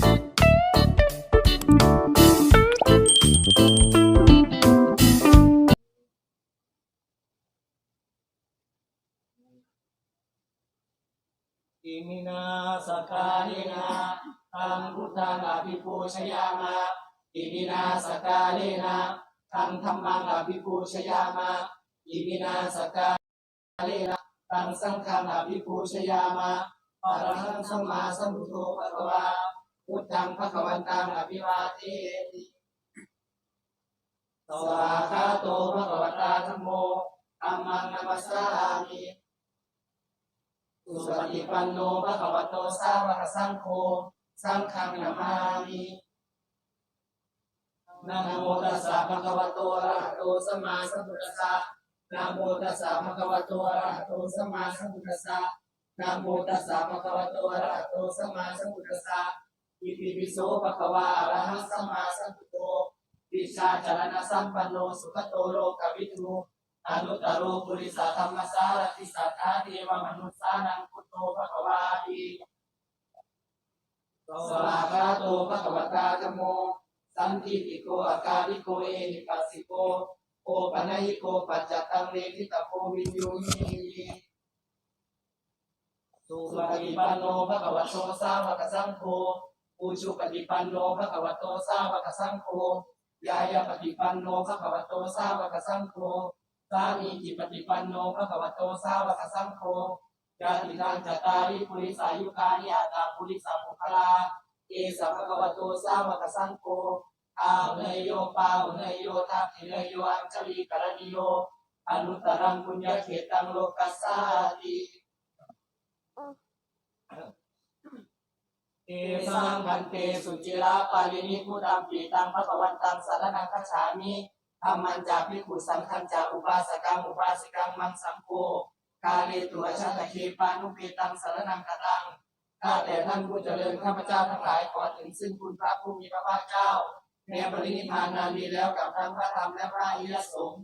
อิมินาสกาเลนะตังพุทธังอภิปูชยามะอิมินาสกาเลนะตังธรรมังอภิปูชยามะอิมินาสกาเลนะตังสังฆังอภิปูชยามะอะระหังสัมมาสัมพุทโธภะคะวา พุทธังภะควันตังอภิวาเทมิสวากขาโตภะคะวตาธัมโมธัมมังนัมสสามิสุปฏิปันโนภะคะวะโตสาวกสังโฆสังฆังนามามินะโมตัสสะภะคะวะโตอะระหะโตสัมมาสัมพุทธัสสะนะโมตัสสะภะคะวะโตอะระหะโตสัมมาสัมพุทธัสสะนะโมตัสสะภะคะวะโตอะระหะโตสัมมาสัมพุทธัสสะ อิติปิโสภะคะวะอะระหังสัมมาสัมพุทโธวิชาจารณะสัมปันโนสุขโตโลกวิทูอนุตตโรปุริสธรรมสารติสัทธาเทวมนุสานังพุทโธภะคะวาติสวากาโตภะคะวตาธัมโม สันติติโกอาการิโกเอหิปัสสิโกโอปัญญิโกปัจจตังเรทิตาโพวินยูหิสุปฏิปันโนภะคะวะโตสาวกสังโฆ อุชุปฏิปันโนภะคะวะโตสาวกสังโฆยายาปฏิปันโนภะคะวะโตสาวกสังโฆสามีจิปฏิปันโนภะคะวะโตสาวกสังโฆยาตินังจตาริปุริสายุคานิอาตาปุริสามุคลาเอสะภะคะวะโตสาวกสังโฆอาเนยโยปาเนยโยทักเนยโยอัญชลีกรณิโยอนุตตรังปุญญเขตังโลกัสสาติ เอสังคันเตสุจิราปาลินิพุตังปีตังภะคะวันตังสารนังคัจฉามิธรรมันจาภิกขุสังฆันจาอุบาสกังอุบาสิกังมังสังโฆกาเลตัวชาตเคปานุเปตังสารนังกตังข้าแต่ท่านผู้เจริญข้าพเจ้าทั้งหลายขอถึงซึ่งคุณพระผู้มีพระภาคเจ้าแม้ปรินิพพานนานดีแล้วกับทั้งพระธรรมและพระอริยสงฆ์